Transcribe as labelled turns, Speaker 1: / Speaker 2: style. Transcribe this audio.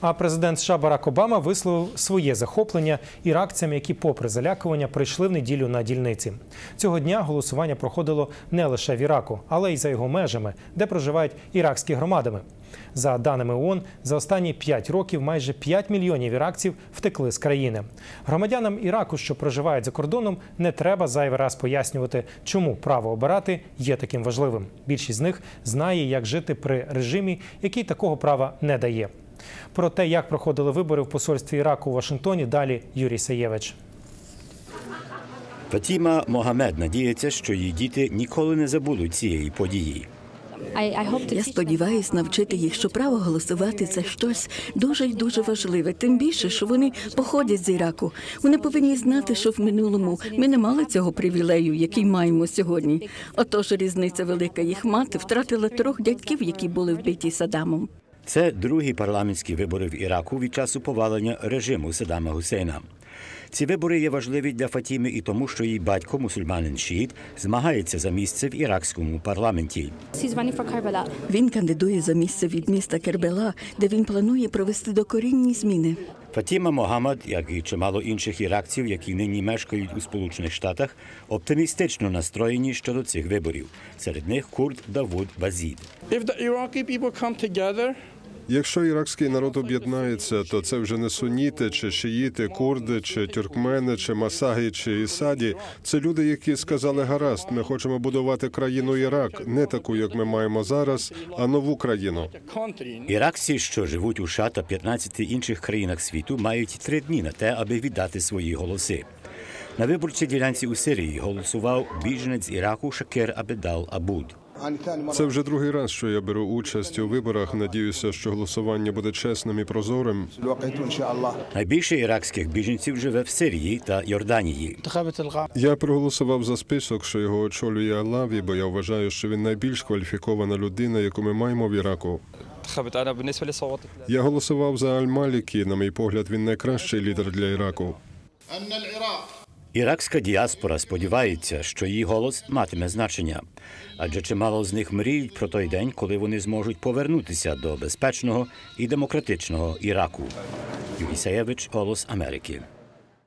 Speaker 1: А президент США Барак Обама висловив своє захоплення іракцями, які, попри залякування, прийшли в неділю на дільниці. Цього дня голосування проходило не лише в Іраку, але й за його межами, де проживають іракські громадами. За даними ООН, за останні 5 років майже 5 мільйонів іракців втекли з країни. Громадянам Іраку, що проживають за кордоном, не треба зайвий раз пояснювати, чому право обирати є таким важливим. Більшість з них знає, як жити при режимі, який такого права не дає. Про те, як проходили вибори в посольстві Іраку у Вашингтоні, далі Юрій Саєвич.
Speaker 2: Фатіма Могамед надіється, що її діти ніколи не забудуть цієї події.
Speaker 3: Я сподіваюся навчити їх, що право голосувати це щось дуже й дуже важливе. Тим більше, що вони походять з Іраку. Вони повинні знати, що в минулому ми не мали цього привілею, який маємо сьогодні. Отож, різниця велика. Їх мати втратила трьох дядьків, які були вбиті Садамом.
Speaker 2: Це другі парламентські вибори в Іраку від часу повалення режиму Саддама Гусейна. Ці вибори є важливі для Фатіми і тому, що її батько, мусульманин Шіїт, змагається за місце в іракському парламенті.
Speaker 3: Він кандидує за місце від міста Кербела, де він планує провести докорінні зміни.
Speaker 2: Фатіма Могамед, як і чимало інших іракців, які нині мешкають у Сполучених Штатах, оптимістично настроєні щодо цих виборів. Серед них курд Давуд Базід.
Speaker 4: Якщо іракський народ об'єднається, то це вже не суніти, чи шиїти, курди, чи тюркмени, чи масаги, чи ісаді. Це люди, які сказали гаразд, ми хочемо будувати країну Ірак, не таку, як ми маємо зараз, а нову країну.
Speaker 2: Іракці, що живуть у США та 15 інших країнах світу, мають три дні на те, аби віддати свої голоси. На виборчій ділянці у Сирії голосував біженець Іраку Шакер Абедал Абуд.
Speaker 4: Це вже другий раз, що я беру участь у виборах. Надіюся, що голосування буде чесним і прозорим.
Speaker 2: Найбільше іракських біженців живе в Сирії та Йорданії.
Speaker 4: Я проголосував за список, що його очолює Алаві, бо я вважаю, що він найбільш кваліфікована людина, яку ми маємо в Іраку. Я голосував за Аль-Малікі. На мій погляд, він найкращий лідер для Іраку.
Speaker 2: Іракська діаспора сподівається, що її голос матиме значення, адже чимало з них мріють про той день, коли вони зможуть повернутися до безпечного і демократичного Іраку. Юрій Саєвич, Голос Америки.